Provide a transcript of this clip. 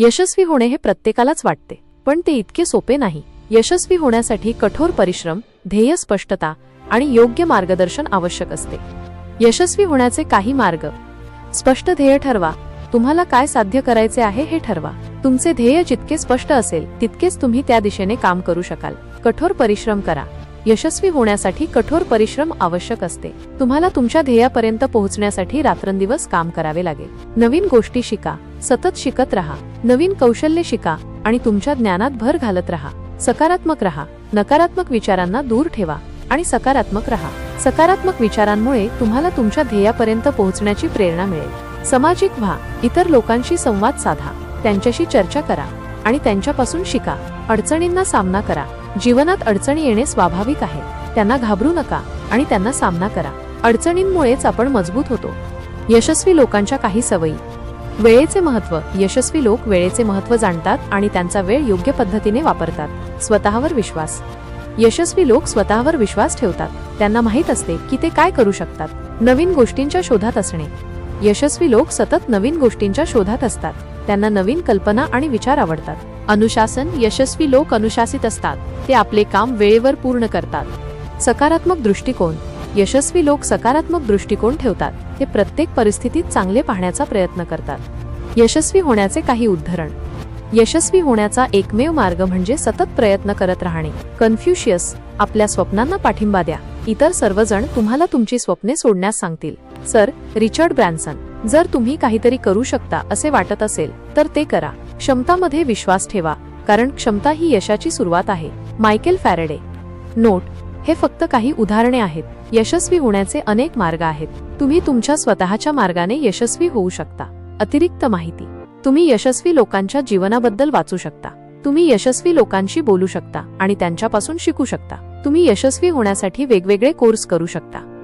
यशस्वी होणे हे प्रत्येकालाच वाटते पण ते इतके सोपे नाही. यशस्वी होण्यासाठी कठोर परिश्रम ध्येय स्पष्टता आणि योग्य मार्गदर्शन आवश्यक असते. यशस्वी होण्याचे काही मार्ग. स्पष्ट ध्येय ठरवा. तुम्हाला काय साध्य करायचे आहे हे ठरवा. तुमचे ध्येय जितके स्पष्ट असेल तितकेच तुम्ही त्या दिशेने काम करू शकाल. कठोर परिश्रम करा. यशस्वी होण्यासाठी कठोर परिश्रम आवश्यक असते. तुम्हाला तुमच्या ध्येयापर्यंत पोहोचण्यासाठी रात्रंदिवस काम करावे लागेल. नवीन गोष्टी शिका सतत शिकत राहा नवीन कौशल्य शिका आणि तुमच्या ज्ञानात भर घालत राहा. सकारात्मक राहा नकारात्मक विचारांना दूर ठेवा आणि सकारात्मक राहा. सकारात्मक विचारांमुळे तुम्हाला तुमच्या ध्येयापर्यंत पोहोचण्याची प्रेरणा मिळेल. सामाजिक व्हा इतर लोकांशी संवाद साधा त्यांच्याशी चर्चा करा आणि त्यांच्यापासून शिका. अडचणींना सामना करा. जीवनात अडचणी येणे स्वाभाविक आहे. त्यांना घाबरू नका आणि त्यांना सामना करा. अडचणींमुळेच आपण मजबूत होतो. यशस्वी लोकांच्या काही सवयी. वेळेचे महत्त्व यशस्वी लोक वेळेचे महत्त्व जाणतात आणि त्यांचा वेळ योग्य पद्धतीने वापरतात. स्वतःवर विश्वास. यशस्वी लोक स्वतःवर विश्वास ठेवतात. त्यांना माहीत असते की ते काय करू शकतात. नवीन गोष्टींच्या शोधात असणे. यशस्वी लोक सतत नवीन गोष्टींच्या शोधात असतात. त्यांना नवीन कल्पना आणि विचार आवडतात. अनुशासन यशस्वी लोक अनुशासित असतात. ते आपले काम वेळेवर पूर्ण करतात. सकारात्मक दृष्टिकोन यशस्वी लोक सकारात्मक दृष्टिकोन ठेवतात. ते प्रत्येक परिस्थितीत चांगले पाहण्याचा प्रयत्न करतात. यशस्वी होण्याचे काही उद्धरण. यशस्वी होण्याचा एकमेव मार्ग म्हणजे सतत प्रयत्न करत राहणे. कन्फ्युशियस आपल्या स्वप्नांना पाठिंबा द्या. इतर सर्वजण तुम्हाला तुमची स्वप्ने सोडण्यास सांगतील. सर रिचर्ड ब्रॅन्सन जर तुम्ही काहीतरी करू शकता असे वाटत असेल तर ते करा. क्षमतामध्ये विश्वास ठेवा कारण क्षमता ही यशाची सुरुवात आहे. Michael Faraday. नोट. हे फक्त काही उदाहरणे आहेत. यशस्वी होण्याचे अनेक मार्ग आहेत. तुम्ही तुमच्या स्वतःच्या मार्गाने यशस्वी होऊ शकता. अतिरिक्त माहिती. तुम्ही यशस्वी लोकांच्या जीवनाबद्दल वाचू शकता. तुम्ही यशस्वी लोकांशी बोलू शकता आणि त्यांच्यापासून शिकू शकता. तुम्ही यशस्वी होण्यासाठी वेगवेगळे कोर्स करू शकता.